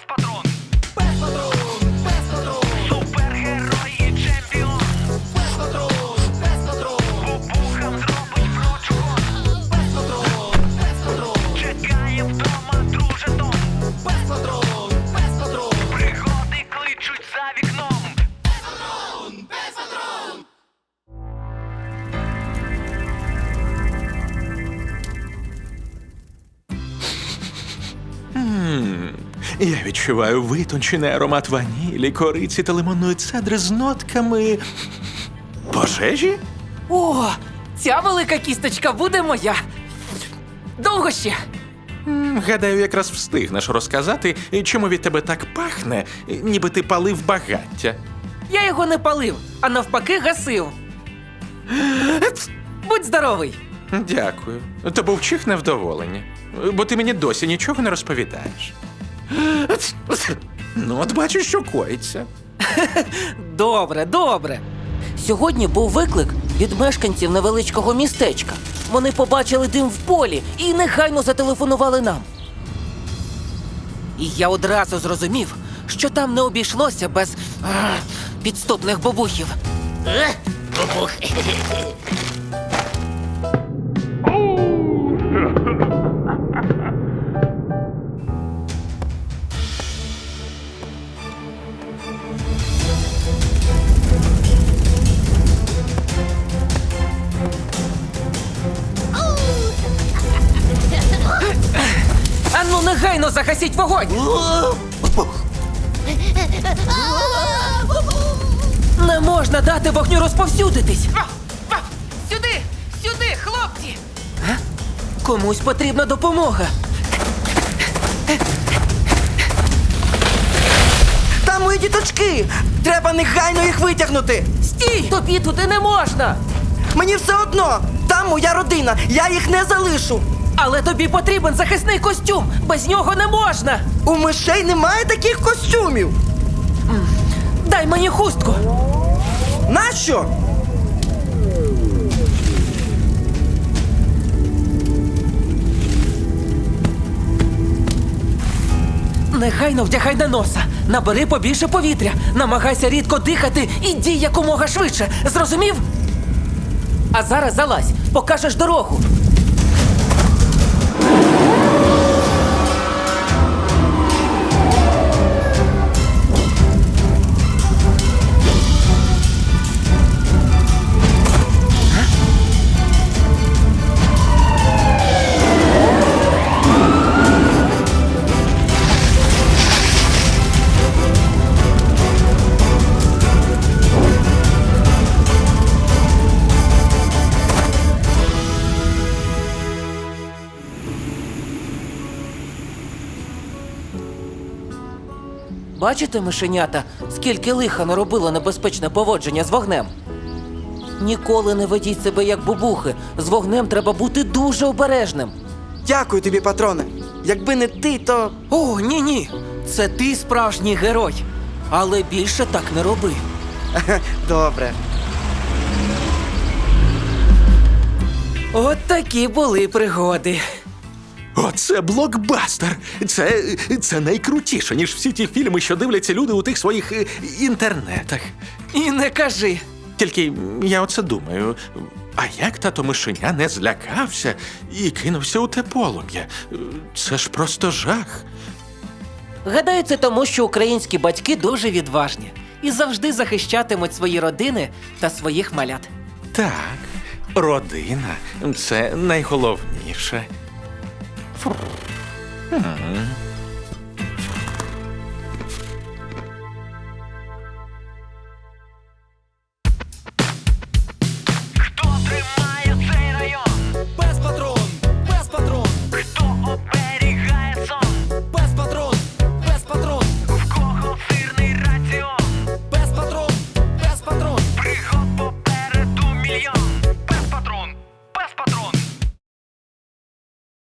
Пес патрон. Пес патрон, пес патрон. Супергерой і чемпіон. Пес патрон, пес патрон. Зробить прочухон. Пес патрон, пес патрон. Чекає вдома друже Том. Пес патрон, пес патрон. Пригоди кличуть за вікном. Я відчуваю витончений аромат ванілі, кориці та лимонної цедри з нотками. Пожежі? О, ця велика кісточка буде моя. Довго ще. М, Гадаю, якраз встигнеш розказати, чому від тебе так пахне, ніби ти палив багаття. Я його не палив, а навпаки гасив. Будь здоровий. Дякую. То був чих невдоволення, бо ти мені досі нічого не розповідаєш. Ну, от бачу, що коїться. Добре, добре. Сьогодні був виклик від мешканців невеличкого містечка. Вони побачили дим в полі і негайно зателефонували нам. І я одразу зрозумів, що там не обійшлося без а, підступних бабухів. Е. негайно загасіть вогонь! Не можна дати вогню розповсюдитись! Сюди! Сюди, хлопці! Комусь потрібна допомога. Там мої діточки! Треба негайно їх витягнути! Стій! Тобі туди не можна! Мені все одно! Там моя родина! Я їх не залишу! Але тобі потрібен захисний костюм! Без нього не можна! У мишей немає таких костюмів! Дай мені хустку! Нащо? Негайно вдягай на носа, набери побільше повітря, намагайся рідко дихати і дій якомога швидше. Зрозумів? А зараз залазь, покажеш дорогу. Бачите, мишенята, скільки лиха наробило небезпечне поводження з вогнем? Ніколи не ведіть себе як бубухи. З вогнем треба бути дуже обережним. Дякую тобі, патроне! Якби не ти, то. О, ні, ні. Це ти справжній герой. Але більше так не роби. Добре. От такі були пригоди. Оце блокбастер! Це, це найкрутіше, ніж всі ті фільми, що дивляться люди у тих своїх е, інтернетах. І не кажи. Тільки я оце думаю. А як тато мишеня не злякався і кинувся у те полум'я? Це ж просто жах. Гадаю, це тому, що українські батьки дуже відважні і завжди захищатимуть свої родини та своїх малят. Так, родина це найголовніше. فر. 嗯。